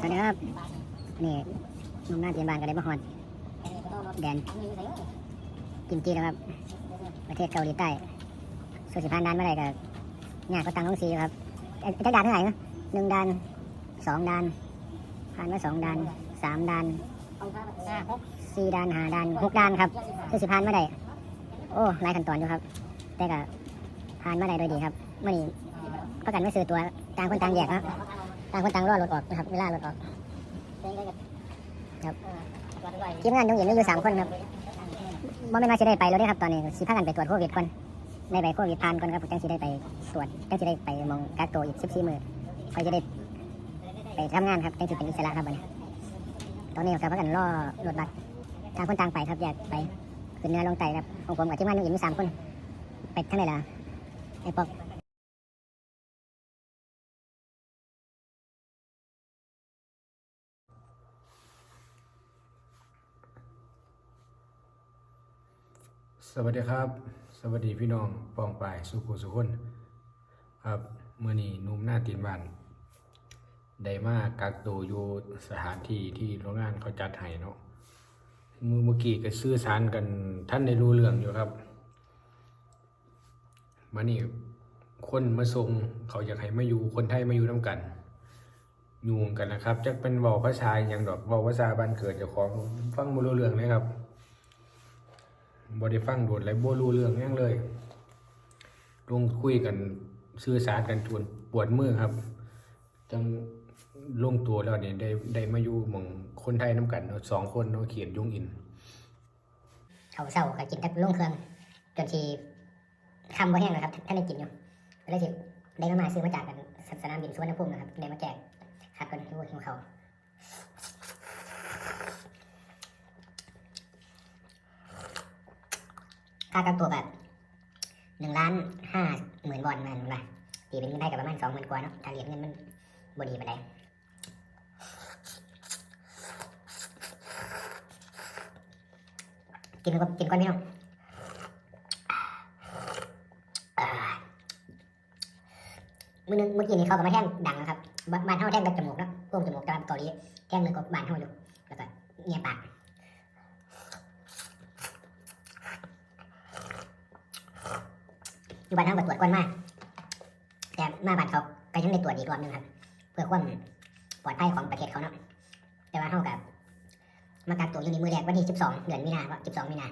สวัสดีครับ นี่นุ่มหน้าเจียนบานกับเดบฮอนแดนกิมจีนะครับ ประเทศเกาหลีใต้สุสิพันดานเมื่อไรกับหยาดก็ตังต้องซีครับจะดานเท่าไหร่นะหนึ่งดานสองดานผ่านมาสองดานสามดานสี่ดานห้าดานหกดานครับสุสิพันเมื่อไรโอ้หลายขั้นตอนอยู่ครับ แต่ก็ผ่านเมื่อไรโดยดีครับเมื่อนี้ประกันไม่ซื้อตัวต่างคนต่างแยกครับ ต่างคนต่างรอรถออกนะครับเวลารถออกครับทีมงานยงหญิงมีอยู่สามคนครับบ่แม่นว่าสิได้ไปแล้วเด้อครับตอนนี้สิพากันไปตรวจโควิดก่อนได้ไปโควิดผ่านก่อนครับจังสิได้ไปตรวจจังสิได้ไปหมองกักตัวอีก14มื้อค่อยจะได้ไปทำงานครับจังสิเป็นอิสระครับบัดนี้ตอนนี้ก็พากันรอรถบัสต่างคนต่างไปครับแยกไปขึ้นเหนื้อลงไตครับของผมกับทีมงานยงหญิงมีสามคน ไปทางไหนล่ะไอ้ปอก วัสดีครับ สวัสดีพี่น้องปองปายสุขุสุคนครับเมื่อนี้นุ่มหน้าตีนบ้านได้มากักตัวอยู่สถานที่ที่โรงงานเขาจัดให้เนาะมือเมื่อกี้ก็ซื้อสารกันท่านได้รู้เรื่องอยู่ครับมานี่คนมาส่งเขาอยากให้มาอยู่คนไทยมาอยู่น้ากันอยู่กันนะครับจะเป็นเว้าภาษาอย่างดอกเว้าภาษาบ้านเกิดเจ้าของฟังบ่รู้เรื่องเลยครับ บ่ได้ฟังโดดเลยบ่รู้เรื่องยังเลยลงคุยกันสื่อสารกันจนปวดมือครับ จังลงตัวแล้วเนี่ยได้ได้มาอยู่มองคนไทยน้ำกันสองคนเนาะเขียนยุ่งอินเขาเศร้าก็กินแต่ลงเครื่องจนทีคำว่าแห้งนะครับท่านได้กินอยู่แล้วสิได้มาซื้อมาจากกันสนามบินสุวรรณภูมินะครับได้มาแจกครับกันโอ้ยหิวเขา ค่ากักตัวแบบหนึ่งล้านห้าหมื่นบอลมันว่าตีเป็นเงินได้กับประมาณสองหมื่นกว่าเนาะถ้าเหรียญเงินมันบดีไปได้กินก่อนกินก่อนพี่น้องมื่อนึงเมื่อกี้นี้เขาก็มาแท่งดังนะครับบ้านเท่าแท่งกับจมูกเนาะพวกจมูกแต่ว่าเกาหลีแท่งหนึ่งกับบ้านเท่าอยู่แล้วก็เงียบปาก อยู่บ้านเท่ากับตรวจก่อนมาก แต่มาบ้านเขาก็ยังได้ตรวจอีกรอบหนึงครับ เพื่อความปลอดภัยของประเทศเขาเนาะแต่ว่าเท่ากับมากักตัวอยู่ในมือแรกวันที่12 เดือนมีนาว่า12 มีนา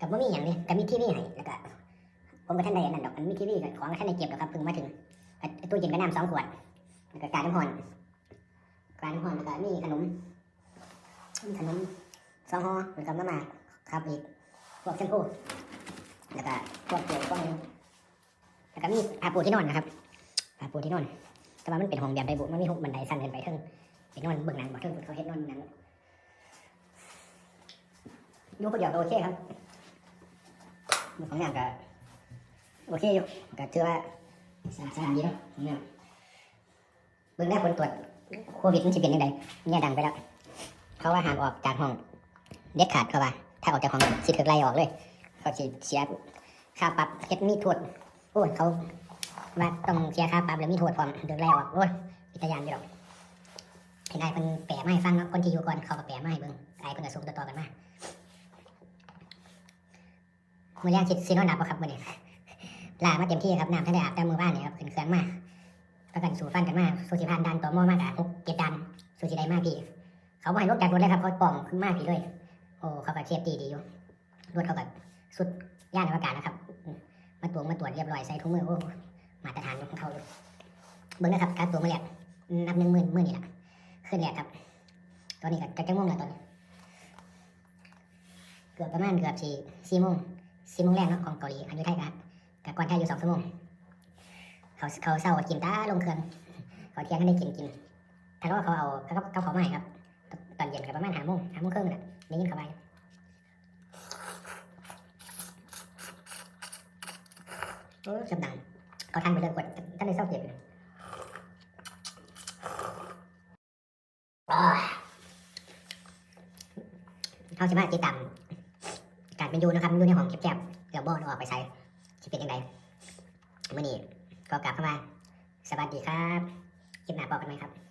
กับว่ามีอย่างนี้กับมีทีวีให้แล้วก็ผมก็ท่านใดนนั้นดอกมันมีทีวีกับของท่านใดเก็บดอกครับเพิ่งมาถึงตู้เย็นก็น้ำสองขวดแล้วก็การน้ำพรการน้ำพรแล้วก็มีขนมมีขนมสองห่อแล้วก็มาม่าครับอีกพวกแชมพูแล้วก็พวกเกลือพวกนี้ แล้วก็มีผ้าปูที่นอนนะครับผ้าปูที่นอน แต่ว่ามันเป็นห้องแบบไดบุมันมีหกบันไดสั้นขึ้นไปเทึ่งไปนอนเบื้องหลังบ่เทึ่งเขาเฮ็ดนอนหนังอยู่คนเดียวก็โอเคครับมันของอย่างก็โอเคอยู่ก็ถือว่าสะอาดดีเนาะของอย่างเบื้องแรกผลตรวจโควิดมันจะเป็นยังไงเนี่ยดังไปแล้วเขาว่าห้ามออกจากห้องเด็ดขาดเขาว่าถ้าออกจากห้องสิถูกไล่ออกเลยเขาสิเสียค่าปรับเฮ็ดมีโทษ โอ้ยเขาว่าต้องเสียค่าปรับแล้วมีโทษพร้อมถูกไล่ออกโอ้ยพิจารณาอยู่ดอกเห็นไอ้เพิ่นแปลมาให้ฟังเนาะคนที่อยู่ก่อนเขาก็แปลมาให้เบิ่งไอ้เพิ่นก็ส่งต่อๆกันมามื้อแรกคิดสินอนดับครับมื้อนี้ลามาเต็มที่ครับน้ำท่านได้อาบแต่มื้อวานเนี่ยครับขึ้นเครื่องมาประกันสู่ฟันกันมาสู่สิผ่านดันต่อหม้อมากะ6 7ดันสู่สิได้มากพี่ เขาบ่ให้ลงจากรถเลยครับเขาปล่องขึ้นมากพี่เลยโอ้เขาก็เชียบดีดีอยู่รถเขาก็สุดย่านอวกาศนะครับ มาตรวจมาตรวจเรียบร้อยใส่ถุงมือโอ้มาตรฐานของเขาอยู่เบิ้งนะครับการตัวมือแรกนับหนึ่งหมื่นหมื่นนี่แหละขึ้นแรกครับ ตอนนี้ก็จะจะง่วงแล้วตอนนี้ เกือบประมาณเกือบสี่สี่โมงสี่โมงแรกเนาะของเกาหลีอันนี้ไทยกับกับก่อนไทยอยู่สองชั่วโมงเขาเขาเศร้ากินตาลงเครื่องเขาเที่ยงก็ได้กินกินถ้าเขาเขาเอาเขาเขาเขาไม่ครับตอนเย็นก็ประมาณห้าโมงห้าโมงครึ่งน่ะได้ยินเขาไปโอ้ เสียงดังเขาทานไปเลยกดท่านเลยเศร้าเจ็บเลยอ้าวเขาจะมาติดตามการเป็นยูนะครับยูในห้องแคบๆเดี๋ยวบอลออกไปใช้จะเป็นยังไงมื่อนี้ก็กลับเข้ามาสวัสดีครับคลิปหน้าบอกกันไหมครับ